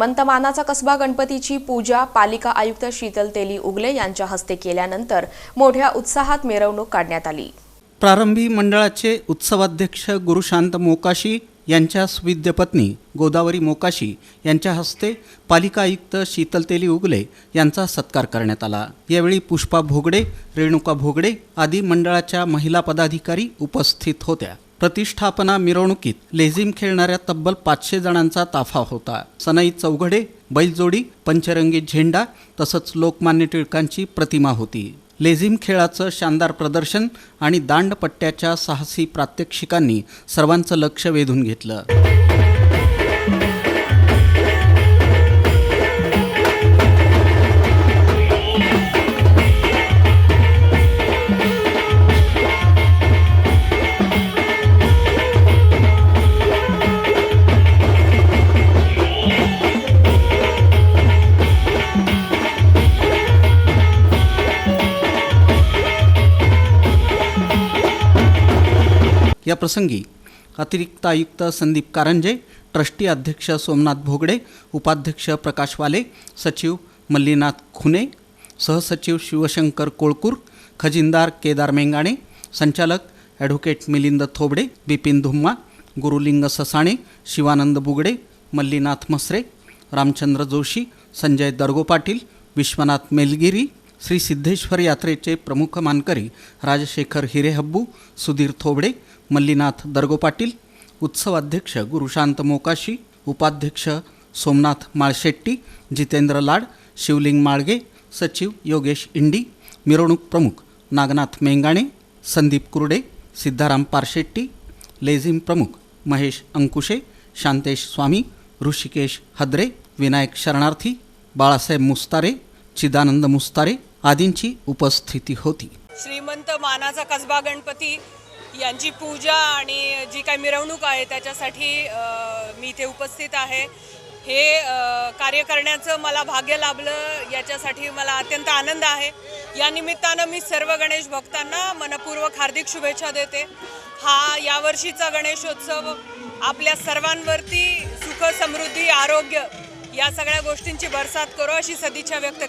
श्रीमंत मानाचा कसबा गणपतीची पूजा पालिका आयुक्त शीतल तेली उगले यांच्या हस्ते केल्यानंतर मोठ्या उत्साहात मिरवणूक काढण्यात आली. प्रारंभी मंडळाचे उत्सवाध्यक्ष गुरुशांत मोकाशी यांच्या सुविद्य पत्नी गोदावरी मोकाशी यांच्या हस्ते पालिका आयुक्त शीतल तेली उगले यांचा सत्कार करण्यात आला. यावेळी पुष्पा भोगडे रेणुका भोगडे आदी मंडळाच्या महिला पदाधिकारी उपस्थित होत्या. प्रतिष्ठापना मिरवणुकीत लेझिम खेळणाऱ्या तब्बल पाचशे जणांचा ताफा होता. सनई चौघडे बैलजोडी पंचरंगी झेंडा तसंच लोकमान्य टिळकांची प्रतिमा होती. लेझिम खेळाचं शानदार प्रदर्शन आणि दांडपट्ट्याच्या साहसी प्रात्यक्षिकांनी सर्वांचं लक्ष वेधून घेतलं. या प्रसंगी अतिरिक्त आयुक्त संदीप कारंजे ट्रस्टी अध्यक्ष सोमनाथ भोगडे उपाध्यक्ष प्रकाश वाले सचिव मल्लीनाथ खुने सहसचिव शिवशंकर कोळकूर खजिनदार केदार मेंगाणे संचालक ॲडव्होकेट मिलिंद थोबडे बिपिन धुम्मा गुरुलिंग ससाणे शिवानंद बुगडे मल्लीनाथ मसरे रामचंद्र जोशी संजय दर्गो पाटील विश्वनाथ मेलगिरी श्री सिद्धेश्वर यात्रेचे प्रमुख मानकरी राजशेखर हिरेहब्बू सुधीर थोबडे मल्लीनाथ दर्गो पाटील उत्सवाध्यक्ष गुरुशांत मोकाशी उपाध्यक्ष सोमनाथ माळशेट्टी जितेंद्र लाड शिवलिंग माळगे सचिव योगेश इंडी मिरवणूक प्रमुख नागनाथ मेंगाणे संदीप कुर्डे सिद्धाराम पारशेट्टी लेझिम प्रमुख महेश अंकुशे शांतेश स्वामी ऋषिकेश हद्रे विनायक शरणार्थी बाळासाहेब मुस्तारे चिदानंद मुस्तारे आदींची उपस्थिती होती. श्रीमंत मानाचा कसबा गणपती यांची पूजा आणि जी काही मिरवणूक आहे त्याच्यासाठी मी इथे उपस्थित आहे. हे कार्य करण्याचं मला भाग्य लाभलं याच्यासाठी मला अत्यंत आनंद आहे. या निमित्तानं मी सर्व गणेश भक्तांना मनपूर्वक हार्दिक शुभेच्छा देते. हा यावर्षीचा गणेशोत्सव आपल्या सर्वांवरती सुख समृद्धी आरोग्य या सगळ्या गोष्टींची बरसात करो अशी सदिच्छा व्यक्त कर